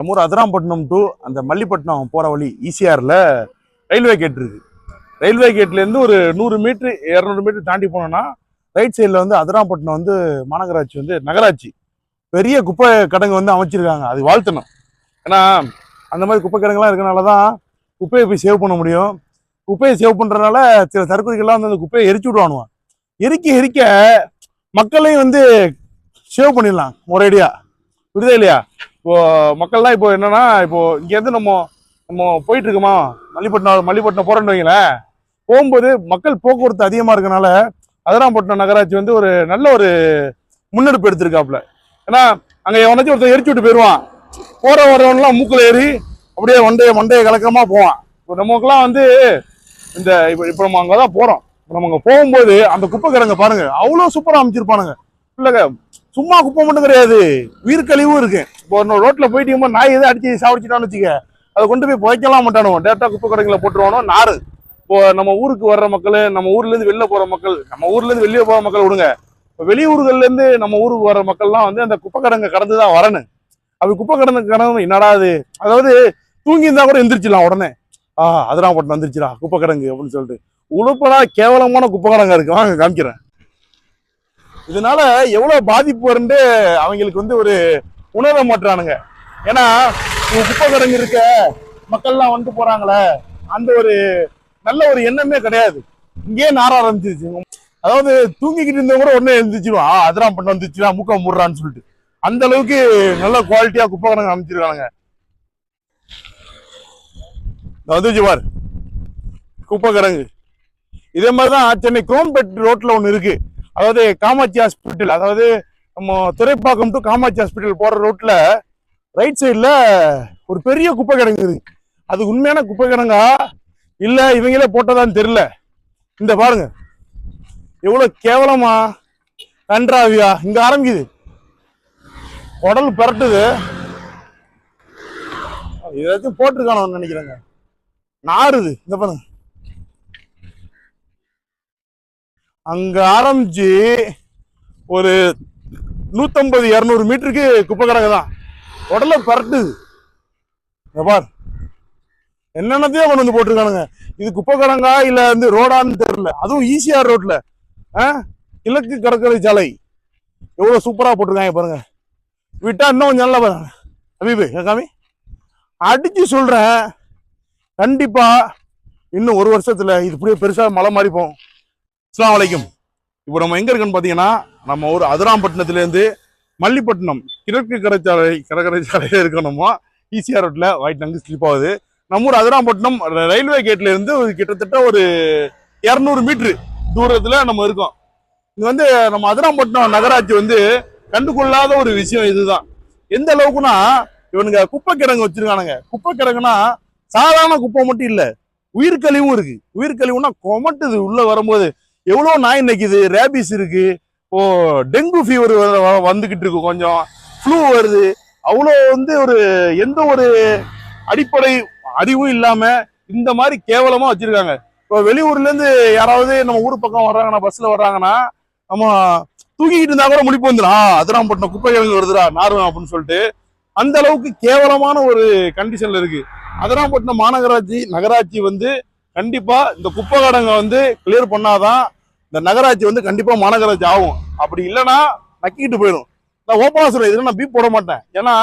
நம்ம ஊர் அதிராம்பட்டினம் டு அந்த மல்லிப்பட்டினம் போகிற வழி ஈசிஆரில் ரயில்வே கேட் இருக்குது ரயில்வே கேட்லேருந்து ஒரு நூறு மீட்ரு இரநூறு மீட்ரு தாண்டி போனோம்னா ரைட் சைடில் வந்து அதிராம்பட்டினம் வந்து மாநகராட்சி வந்து நகராட்சி. பெரிய குப்பை கடங்கு வந்து அமைச்சிருக்காங்க. அது வாழ்த்தணும். ஏன்னா அந்த மாதிரி குப்பை கிடங்குலாம் இருக்கனால தான் குப்பையை போய் சேவ் பண்ண முடியும். குப்பையை சேவ் பண்ணுறதுனால சில தற்கொலைகள்லாம் வந்து அந்த குப்பையை எரிச்சு விடுவானுவான் எரிக்க எரிக்க மக்களையும் வந்து சேவ் பண்ணிடலாம். ஒரேடியாக புரியுதா இல்லையா? இப்போ மக்கள்லாம் இப்போ என்னன்னா இப்போ இங்கேருந்து நம்ம நம்ம போயிட்டு இருக்கோமா மல்லிப்பட்டினம் மல்லிப்பட்டினம் போறோம்னு வைங்களேன் போகும்போது மக்கள் போக்குவரத்து அதிகமாக இருக்கனால அதராம்பட்டினம் நகராட்சி வந்து ஒரு நல்ல ஒரு முன்னெடுப்பு எடுத்திருக்காப்புல. ஏன்னா அங்கே எவனாச்சும் ஒருத்தன் எரிச்சு விட்டு போயிடுவான் போற வரவன்லாம் மூக்கில் ஏறி அப்படியே மண்டைய மண்டைய கலக்கமா போவான். இப்போ நமக்குலாம் வந்து இந்த இப்போ இப்போ நம்ம அங்கே தான் போகிறோம் இப்போ நம்ம அங்கே போகும்போது அந்த குப்பை கிடங்க பாருங்க அவ்வளோ சூப்பராக அமைச்சிருப்பானுங்க. இல்லைங்க சும்மா குப்பை மட்டும் கிடையாது. உயிர் கழிவும் இருக்கு. இப்போ ஒன்று ரோட்ல போயிட்டீங்க நாய் எதை அடிச்சு சாப்பிடுச்சிட்டான்னு வச்சுக்க அதை கொண்டு போய் புதைக்கலாம் மாட்டானுவோம் டேட்டா குப்பை கடைகளை போட்டுருவானோ நாறு. இப்போ நம்ம ஊருக்கு வர்ற மக்கள் நம்ம ஊர்ல இருந்து வெளில போற மக்கள் நம்ம ஊர்ல இருந்து வெளியே போற மக்கள் விடுங்க. இப்போ வெளியூர்கள்ல இருந்து நம்ம ஊருக்கு வர்ற மக்கள்லாம் வந்து அந்த குப்பை கடங்க கடந்து தான் வரணும். அப்படி குப்பை கடந்து கடந்து என்னடா அது? அதாவது தூங்கி இருந்தா கூட எந்திரிச்சிடலாம் உடனே. ஆ அதெல்லாம் போட்டு வந்துருச்சுடா குப்பை கிடங்கு அப்படின்னு சொல்லிட்டு. உழுப்படா கேவலமான குப்பை கிடங்கா இருக்கு. வாங்க காமிக்கிறேன். இதனால எவ்வளவு பாதிப்பு வரும்னு அவங்களுக்கு வந்து ஒரு உணர மாட்டுறானுங்க. ஏன்னா குப்பை கிடங்கு இருக்க மக்கள்லாம் வந்து போறாங்களே அந்த ஒரு நல்ல ஒரு எண்ணமே கிடையாது. இங்கேயே நார ஆரம்பிச்சிருச்சு. அதாவது தூங்கிக்கிட்டு இருந்தவங்க கூட உடனே எழுந்திரிச்சிருவான் ஆ அதெல்லாம் பண்ண வந்துச்சுடா முக்கம் முடுறான்னு சொல்லிட்டு. அந்த அளவுக்கு நல்ல குவாலிட்டியா குப்பை கிடங்கு அமைச்சிருக்கானுங்க வந்துச்சு பாரு. குப்பை கிடங்கு இதே மாதிரி தான் சென்னை கோம்பேட் ரோட்ல ஒன்று இருக்கு. அதாவது காமாட்சி ஹாஸ்பிட்டல் அதாவது நம்ம துறைப்பாக்கம் டு காமாட்சி ஹாஸ்பிட்டல் போகிற ரோட்டில் ரைட் சைடில் ஒரு பெரிய குப்பை கிடங்குது அது உண்மையான குப்பை கிடங்கா? இல்லை இவங்களே போட்டதான்னு தெரில இந்த பாருங்க. எவ்வளோ கேவலமா? நன்றாவியா இங்கே ஆரம்பிக்குது. உடல் பரட்டுது. ஏதாச்சும் போட்டிருக்கானு நினைக்கிறேங்க. நாறுது. இந்த பாருங்க. அங்கே ஆரம்பித்து ஒரு நூற்றம்பது இரநூறு மீட்டருக்கு குப்பை கிடக்கு தான். உடல பரட்டுது. இங்க பார். என்னென்னத்தையோ கொண்டு வந்து போட்டிருக்கானுங்க. இது குப்பை கிடங்கா இல்லை வந்து ரோடான்னு தெரில அதுவும் ஈஸியாக ரோட்டில் ஆ? கிழக்கு கடற்கரை சாலை. எவ்வளோ சூப்பராக போட்டிருக்காங்க பாருங்கள் விட்டால் இன்னும் கொஞ்சம் நல்லா பாருங்க. அபிபு காமி? அடித்து சொல்கிறேன் கண்டிப்பாக இன்னும் ஒரு வருஷத்தில் இது இப்படியே பெருசாக மலை மாறிப்போம் அஸ்லாம் வலைக்கும் இப்போ நம்ம எங்கே இருக்கோன்னு பார்த்தீங்கன்னா நம்ம ஒரு அதிராம்பட்டினத்துலேருந்து மல்லிப்பட்டினம் கிழக்கு கடற்சாலை கடற்கரை இருக்கணுமோ ஈசிஆர் ரோட்டில் வயிற்று அங்கு ஸ்லிப் ஆகுது. நம்ம ஊர் அதிராம்பட்டினம் ரயில்வே கேட்லேருந்து ஒரு கிட்டத்தட்ட ஒரு இரநூறு மீட்ரு தூரத்தில் நம்ம இருக்கோம். இது வந்து நம்ம அதிராம்பட்டினம் நகராட்சி வந்து கண்டுகொள்ளாத ஒரு விஷயம் இதுதான். எந்த அளவுக்குன்னா இவனுங்க குப்பை கிடங்கு வச்சிருக்கானுங்க. குப்பை கிடங்குனா சாதாரண குப்பை மட்டும் இல்லை உயிர்கழிவும் இருக்கு. உயிர்கழிவுனா கொமட்டுது உள்ள வரும்போது. எவ்வளோ நாய் நிற்கிது ரேபிஸ் இருக்கு. இப்போ டெங்கு ஃபீவர் வந்துக்கிட்டு இருக்கு கொஞ்சம். ஃப்ளூ வருது. அவ்வளோ வந்து ஒரு எந்த ஒரு அடிப்படை அறிவும் இல்லாமல் இந்த மாதிரி கேவலமாக வச்சிருக்காங்க. இப்போ வெளியூர்லேருந்து யாராவது நம்ம ஊர் பக்கம் வர்றாங்கன்னா பஸ்ஸில் வர்றாங்கன்னா நம்ம தூக்கிக்கிட்டு இருந்தா கூட முடிப்பு வந்துடும் ஆ அதிராம்பட்டினம் குப்பை கிழங்கு வருதுடா நாரும் அப்படின்னு சொல்லிட்டு. அந்த அளவுக்கு கேவலமான ஒரு கண்டிஷன்ல இருக்கு. அதிராம்பட்டினம் மாநகராட்சி நகராட்சி வந்து கண்டிப்பா இந்த குப்பை கடங்க வந்து கிளியர் பண்ணாதான் இந்த நகராட்சி வந்து கண்டிப்பா மாநகராட்சி ஆகும். அப்படி இல்லைன்னா நக்கிட்டு போயிடும். நான் ஓப்பனா சொல்றேன் இதுல நான் பீப் போட மாட்டேன். ஏன்னா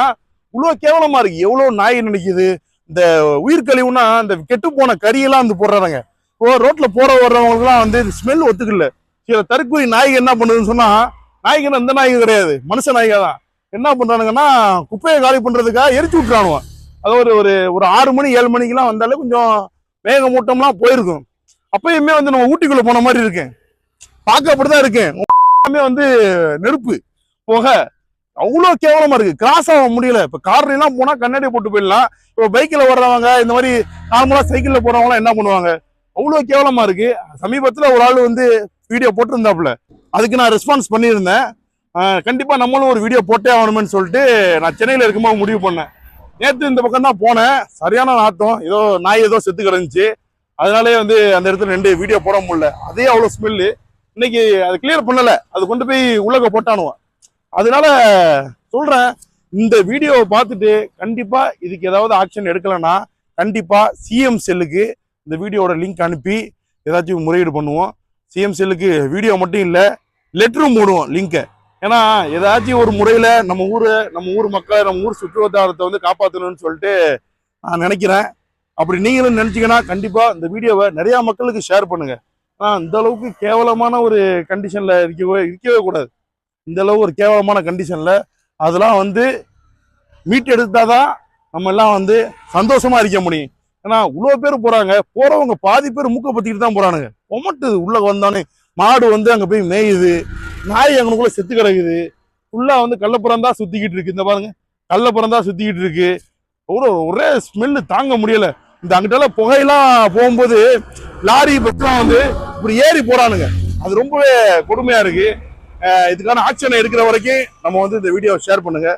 இவ்வளவு கேவலமா இருக்கு. எவ்வளவு நாய் நினைக்குது? இந்த உயிர்கழிவுனா இந்த கெட்டு போன கறியெல்லாம் வந்து போடுறாங்க இப்போ ரோட்ல போற வர்றவங்களுக்குலாம் வந்து ஸ்மெல் ஒத்துக்கல. சில தற்கொலை நாய்கள் என்ன பண்ணுதுன்னு சொன்னா நாய்கள் இந்த நாய்கள் கிடையாது. மனுஷ நாய்கள் தான். என்ன பண்றானுங்கன்னா குப்பையை காலி பண்றதுக்காக எரிச்சு விட்டுறானுவன். அது ஒரு ஒரு ஒரு ஆறு மணி ஏழு மணிக்கெல்லாம் வந்தாலே கொஞ்சம் மேகமூட்டம்லாம் போயிருக்கும். அப்பயுமே வந்து நம்ம ஊட்டிக்குள்ள போன மாதிரி இருக்கேன். பார்க்க அப்படிதான் இருக்கேன். எல்லாமே வந்து நெருப்பு. போக அவ்வளோ கேவலமா இருக்கு. கிராஸ் ஆக முடியல. இப்போ கார்லாம் எல்லாம் கண்ணாடி போட்டு போயிடலாம். இப்போ பைக்கில் வர்றவங்க இந்த மாதிரி நார்மலாக சைக்கிளில் போகிறவங்களாம் என்ன பண்ணுவாங்க? அவ்வளோ கேவலமா இருக்கு. சமீபத்தில் ஒரு ஆள் வந்து வீடியோ போட்டிருந்தாப்புல. அதுக்கு நான் ரெஸ்பான்ஸ் பண்ணியிருந்தேன். கண்டிப்பாக நம்மளும் ஒரு வீடியோ போட்டே ஆகணும்னு சொல்லிட்டு நான் சென்னையில் இருக்கும்போது முடிவு பண்ணேன். நேற்று இந்த பக்கம் தான் போனேன். சரியான நாட்டம் ஏதோ நாய் ஏதோ செத்து கிடந்துச்சு. அதனாலே வந்து அந்த இடத்துல ரெண்டு வீடியோ போட முடியல. அதே அவ்வளோ ஸ்மெல்லு இன்னைக்கு அது கிளியர் பண்ணல. அது கொண்டு போய் உலக போட்டானுவான் அதனால சொல்றேன் இந்த வீடியோவை பார்த்துட்டு கண்டிப்பா இதுக்கு ஏதாவது ஆக்ஷன் எடுக்கலைன்னா கண்டிப்பா சிஎம் செல்லுக்கு இந்த வீடியோவோட லிங்க் அனுப்பி ஏதாச்சும் முறையீடு பண்ணுவோம். சிஎம் செல்லுக்கு வீடியோ மட்டும் இல்லை லெட்டரும் போடுவோம் லிங்கை ஏன்னா ஏதாச்சும் ஒரு முறையில் நம்ம ஊரை நம்ம ஊர் மக்களை நம்ம ஊர் சுற்றுவட்டாரத்தை வந்து காப்பாற்றணும்னு சொல்லிட்டு நான் நினைக்கிறேன். அப்படி நீங்களும் நினச்சிங்கன்னா கண்டிப்பாக இந்த வீடியோவை நிறையா மக்களுக்கு ஷேர் பண்ணுங்கள் ஆனால் இந்த அளவுக்கு கேவலமான ஒரு கண்டிஷனில் இருக்கவே இருக்கவே கூடாது. இந்த அளவு ஒரு கேவலமான கண்டிஷனில் அதெல்லாம் வந்து மீட் எடுத்தாதான் நம்ம எல்லாம் வந்து சந்தோஷமாக இருக்க முடியும். ஏன்னா இவ்வளோ பேர் போகிறாங்க போகிறவங்க பாதி பேர் மூக்க பற்றிக்கிட்டு தான் போகிறானுங்க ஒமட்டுது உள்ளே வந்தானே மாடு வந்து அங்கே போய் மேயுது. நாய் அங்கனுக்குள்ளே செத்து கிடக்குது. ஃபுல்லாக வந்து கள்ளப்புறம் தான் இருக்குது இந்த பாருங்க. கள்ளப்புறம் தான் சுத்திக்கிட்டு இருக்கு. ஒரு ஒரே ஸ்மெல்லு தாங்க முடியலை. இந்த அங்கிட்டெல்லாம் புகையெல்லாம் போகும்போது லாரி பஸ்லாம் வந்து இப்படி ஏறி போறானுங்க. அது ரொம்பவே கொடுமையா இருக்கு. இதுக்கான ஆக்ஷன் எடுக்கிற வரைக்கும் நம்ம வந்து இந்த வீடியோ ஷேர் பண்ணுங்க.